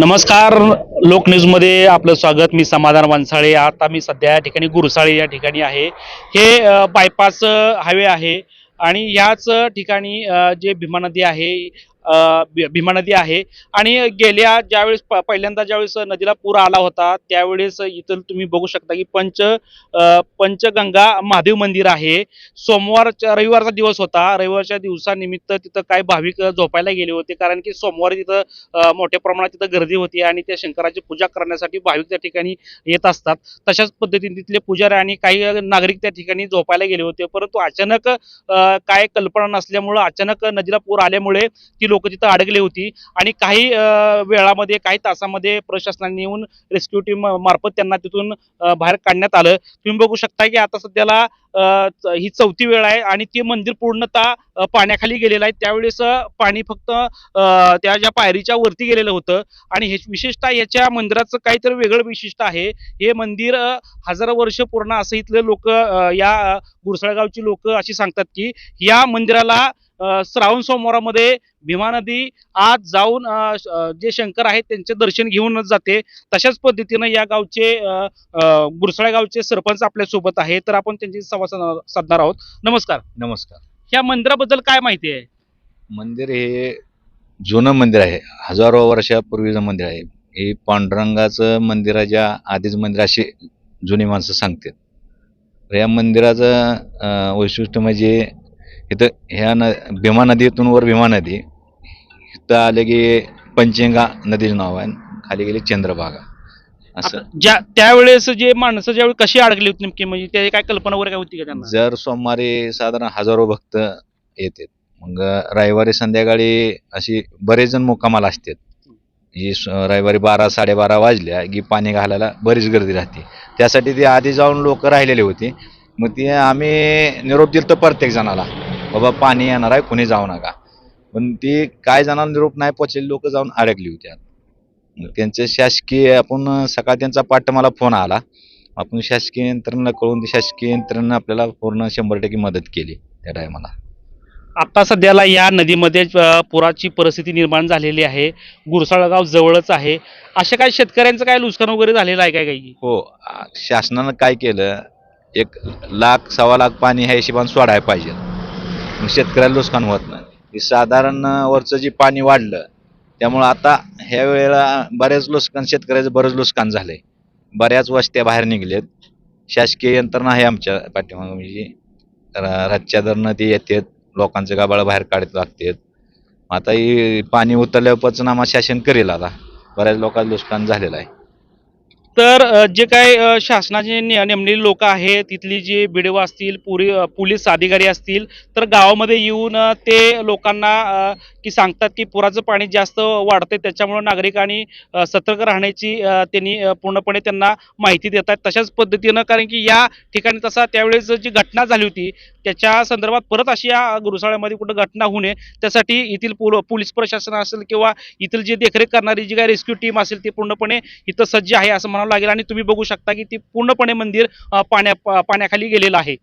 नमस्कार लोक न्यूजमध्ये आपलं स्वागत. मी समाधान वनसाळे. आता मी सध्या या ठिकाणी गुरसाळे या ठिकाणी आहे. हे बायपास हायवे आहे. आणि याच ठिकाणी जे भीमा नदी आहे भीमा नदी आहे. आणि गेल्या ज्यावेळेस पहिल्यांदा ज्यावेळेस नदीला पूर आला होता त्यावेळेस इथं तुम्ही बघू शकता की पंच पंचगंगा महादेव मंदिर आहे. सोमवारच्या रविवारचा दिवस होता. रविवारच्या दिवसानिमित्त तिथं काय भाविक झोपायला गेले होते. कारण की सोमवारी तिथं मोठ्या प्रमाणात तिथं गर्दी होती आणि त्या शंकराची पूजा करण्यासाठी भाविक त्या ठिकाणी येत असतात. तशाच पद्धतीने तिथले पुजारी आणि काही नागरिक त्या ठिकाणी झोपायला गेले होते. परंतु अचानक काय कल्पना नसल्यामुळं अचानक नदीला पूर आल्यामुळे ती लोक तिथं अडकली होती. आणि काही वेळामध्ये काही तासामध्ये प्रशासनाने येऊन रेस्क्यू टीम मार्फत त्यांना तिथून बाहेर काढण्यात आलं. तुम्ही बघू शकता की आता सध्याला च- ही चौथी वेळ आहे आणि ते मंदिर पूर्णतः पाण्याखाली गेलेलं आहे. त्यावेळेस पाणी फक्त त्या ज्या पायरीच्या वरती गेलेलं होतं. आणि हे विशेषतः याच्या मंदिराचं काहीतरी वेगळं विशिष्ट आहे. हे मंदिर हजारो वर्ष पूर्ण असं इथले लोक या गुरसळगावची लोक अशी सांगतात की या मंदिराला श्रावण सोमवारामध्ये भीमा नदी आज जाऊन जे शंकर आहेत त्यांचे दर्शन घेऊनच जाते. तशाच पद्धतीनं या गावचे गुरसाळ्या गावचे सरपंच आपल्यासोबत आहे. तर आपण त्यांची संवाद साधणार- आहोत. नमस्कार. नमस्कार. या मंदिराबद्दल काय माहिती आहे? मंदिर हे जुनं मंदिर आहे. हजारो वर्षापूर्वीचं मंदिर आहे. हे पांडुरंगाचं मंदिराच्या आधीच मंदिर अशी जुनी माणसं सांगतात. या मंदिराचं वैशिष्ट्य म्हणजे इथं ह्या न भीमा नदीतून वर भीमा नदी इथं आले की पंचगंगा नदीचं नाव आहे खाली गेली चंद्रभागा. असं. आता ज्या त्यावेळेस जे माणसं ज्यावेळी कशी अडकली होती नेमकी? म्हणजे ते काय कल्पना वगैरे काय होती का त्यांना? जर सोमवारी साधारण हजारो भक्त येतात मग रविवारी संध्याकाळी अशी बरेच जण मुक्कामाला असतात. ही स- रविवारी बारा साडेबारा वाजल्या की पाणी घालायला बरीच गर्दी राहते. त्यासाठी ते आधी जाऊन लोक राहिलेले होते. मग ते आम्ही निरोप दिलतो प्रत्येक जणाला. बाबा पाणी येणार आहे कोणी जाऊ नका. पण ती काय जणांना निरोप नाही पोचलेली लोक जाऊन अडकली होती त्यांचे शासकीय आपण सकाळ त्यांचा पाठ मला फोन आला. आपण शासकीय यंत्रणा कळून शासकीय यंत्रणा आपल्याला पूर्ण शंभर टक्के मदत केली त्या टायमाला आता सध्याला या नदीमध्ये पुराची परिस्थिती निर्माण झालेली आहे. गुरसाळगाव जवळच आहे. अशा काही शेतकऱ्यांचं काय नुकसान वगैरे झालेलं आहे काय काही? हो शासनानं काय केलं? एक लाख सव्वा लाख पाणी ह्या हिशोबाने सोडायला पाहिजे. मग शेतकऱ्याला नुकसान होत नाही. हे साधारण वरचं जे पाणी वाढलं त्यामुळं आता ह्या वेळेला बऱ्याच नुकसान शेतकऱ्याचं बरंच नुकसान झालंय. बऱ्याच वस्त्या बाहेर निघलेत शासकीय यंत्रणा आहे आमच्या पाठीमागं. म्हणजे रातच्या दरनं ते येतात. लोकांचं गाबाळ बाहेर काढत लागतात. आता ही पाणी उतरल्यावर पंचनामा शासन करेल आता. बऱ्याच लोकांचं नुकसान झालेलं आहे. तर जे काय शासनाचे नेमलेली लोक आहेत तिथली जी बिडव असतील पुरी पोलीस अधिकारी असतील तर गावामध्ये येऊन ते लोकांना की सांगतात की पुराचं पाणी जास्त वाढतंय त्याच्यामुळं नागरिकांनी सतर्क राहण्याची त्यांनी पूर्णपणे त्यांना माहिती देतात. तशाच पद्धतीनं कारण की या ठिकाणी तसा त्यावेळेस जी घटना झाली होती त्याच्या संदर्भात परत अशी या गुरुसाळ्यामध्ये कुठं घटना होऊ नये त्यासाठी येथील पोल- पोलीस प्रशासन असेल किंवा येथील जी देखरेख करणारी जी काही रेस्क्यू टीम असेल ती पूर्णपणे इथं सज्ज आहे असं म्हणावं लागेल. आणि तुम्ही बघू शकता की ती पूर्णपणे मंदिर पाण्या पाण्याखाली गेलेलं आहे.